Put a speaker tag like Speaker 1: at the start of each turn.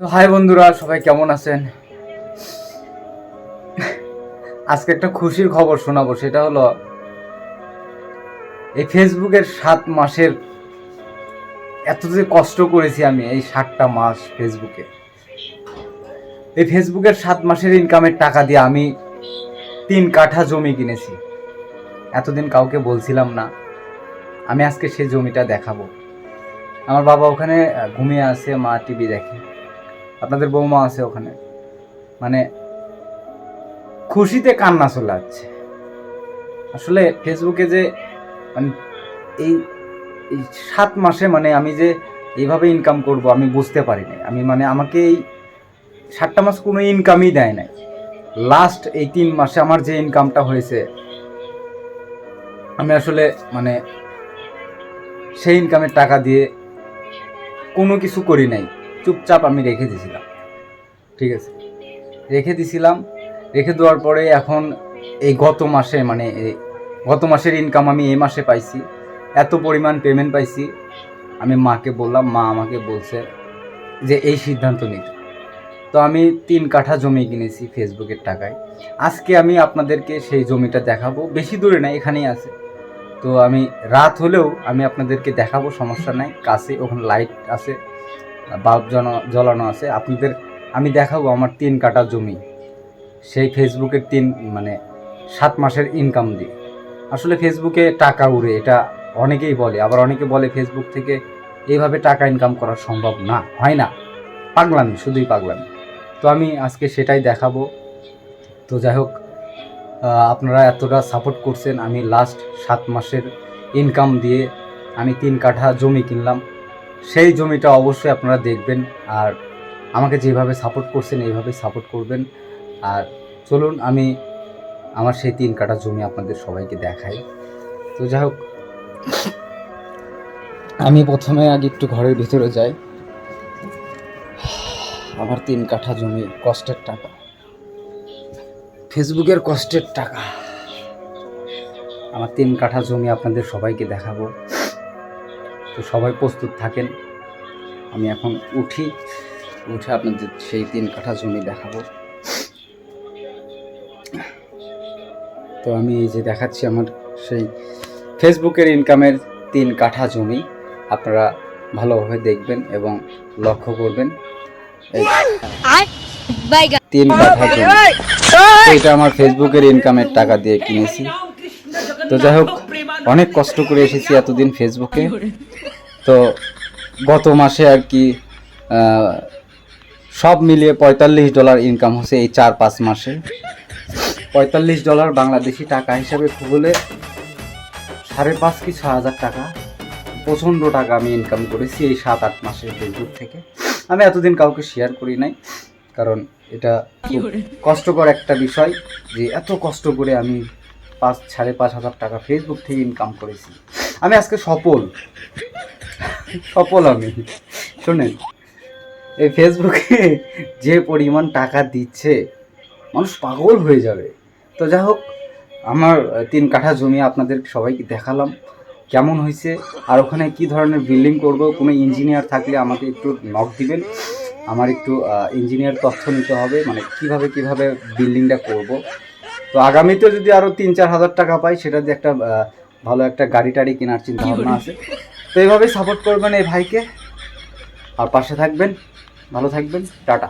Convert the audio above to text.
Speaker 1: তো হাই বন্ধুরা, সবাই কেমন আছেন? আজকে একটা খুশির খবর শোনাবো, সেটা হলো, এই ফেসবুকের সাত মাসের এত যে কষ্ট করেছি আমি এই সাতটা মাস ফেসবুকে। এই ফেসবুকের সাত মাসের ইনকামের টাকা দিয়ে আমি তিন কাঠা জমি কিনেছি। এতদিন কাউকে বলছিলাম না, আমি আজকে সেই জমিটা দেখাবো। আমার বাবা ওখানে ঘুমিয়ে আছে, মা টিভি দেখে। আপনাদের বৌমা আছে ওখানে। মানে খুশিতে কান্না চলে যাচ্ছে আসলে ফেসবুকে যে মানে এই এই সাত মাসে মানে আমি যে এইভাবে ইনকাম করব আমি বুঝতে পারি নাই আমি মানে আমাকে এই সাতটা মাস কোনো ইনকামই দেয় নাই। লাস্ট এই তিন মাসে আমার যে ইনকামটা হয়েছে, আমি আসলে মানে সেই ইনকামের টাকা দিয়ে কোনো কিছু করি নাই। চুপচাপ আমি রেখে দিয়েছিলাম। ঠিক আছে? রেখে দিছিলাম রেখে দেওয়ার পরে এখন এই গত মাসে মানে গত মাসের ইনকাম আমি এই মাসে পাইছি। এত পরিমাণ পেমেন্ট পাইছি। আমি মাকে বললাম, মা আমাকে বলছে যে এই সিদ্ধান্ত নিতে তো আমি তিন কাঠা জমি কিনেছি ফেসবুকের টাকায়। আজকে আমি আপনাদেরকে সেই জমিটা দেখাবো। বেশি দূরে না, এখানেই আছে। তো আমি রাত হলেও আমি আপনাদেরকে দেখাবো, সমস্যা নাই। কাছে ওখানে লাইট আছে। বাল্ব জ্বালানো আছে। আপনাদের, আমি দেখাবো আমার তিন কাটা জমি। সেই ফেসবুকের তিন মানে সাত মাসের ইনকাম দিয়ে। আসলে ফেসবুকে টাকা উড়ে, এটা অনেকেই বলে। আবার অনেকে বলে ফেসবুক থেকে এইভাবে টাকা ইনকাম করা সম্ভব না। হয় না। পাগলামি, শুধুই পাগলামি। তো আমি আজকে সেটাই দেখাবো। তো যাই হোক আপনারা এতটা সাপোর্ট করছেন। আমি লাস্ট সাত মাসের ইনকাম দিয়ে আমি তিন কাঠা জমি কিনলাম। সেই জমিটা অবশ্যই আপনারা দেখবেন আর আমাকে যেভাবে সাপোর্ট করছেন, এইভাবে সাপোর্ট করবেন। আর চলুন, আমি আমার সেই তিন কাঠা জমি আপনাদের সবাইকে দেখাই। তো যাই হোক, আমি প্রথমে আগে একটু ঘরের ভিতরে যাই। আমার তিন কাঠা জমি, কষ্টের টাকা। ফেসবুকের কষ্টের টাকা। আমার তিন কাঠা জমি আপনাদের সবাইকে দেখাবো। তো সবাই প্রস্তুত থাকেন। আমি এখন উঠি উঠে আপনাদের সেই তিন কাঠা জমি দেখাবো। তো আমি এই যে দেখাচ্ছি আমার সেই ফেসবুকের ইনকামের তিন কাঠা জমি আপনারা ভালোভাবে দেখবেন এবং লক্ষ্য করবেন। এই তিন কাঠা জমি এটা আমার ফেসবুকের ইনকামের টাকা দিয়ে কিনেছি। তো যাই হোক অনেক কষ্ট করে এসেছি এতদিন ফেসবুকে। তো গত মাসে আর কি সব মিলিয়ে পঁয়তাল্লিশ ডলার ইনকাম হচ্ছে এই চার পাঁচ মাসে। পঁয়তাল্লিশ ডলার বাংলাদেশি টাকা হিসাবে হলে সাড়ে পাঁচ কি ছ হাজার টাকা প্রচণ্ড টাকা আমি ইনকাম করেছি এই সাত আট মাসের ফেসবুক থেকে। আমি এতদিন কাউকে শেয়ার করি নাই কারণ এটা খুব কষ্টকর একটা বিষয় যে এত কষ্ট করে আমি পাঁচ, সাড়ে পাঁচ হাজার টাকা ফেসবুক থেকে ইনকাম করেছি। আমি আজকে সফল। সফল আমি। শোনেন, এই ফেসবুকে যে পরিমাণ টাকা দিচ্ছে, মানুষ পাগল হয়ে যাবে। তো যাই হোক, আমার তিন কাঠা জমি আপনাদের সবাইকে দেখালাম, কেমন হয়েছে, আর ওখানে কি ধরনের বিল্ডিং করব, কোনো ইঞ্জিনিয়ার থাকলে আমাকে একটু নক দিবেন। আমার একটু ইঞ্জিনিয়ার তথ্য নিতে হবে মানে কীভাবে কীভাবে বিল্ডিংটা করব। তো আগামীতে যদি আরও তিন চার হাজার টাকা পাই সেটা দিয়ে একটা ভালো একটা গাড়ি টাড়ি কেনার চিন্তা ভাবনা আছে। তো এইভাবেই সাপোর্ট করবেন এই ভাইকে। আর পাশে থাকবেন। ভালো থাকবেন। টাটা।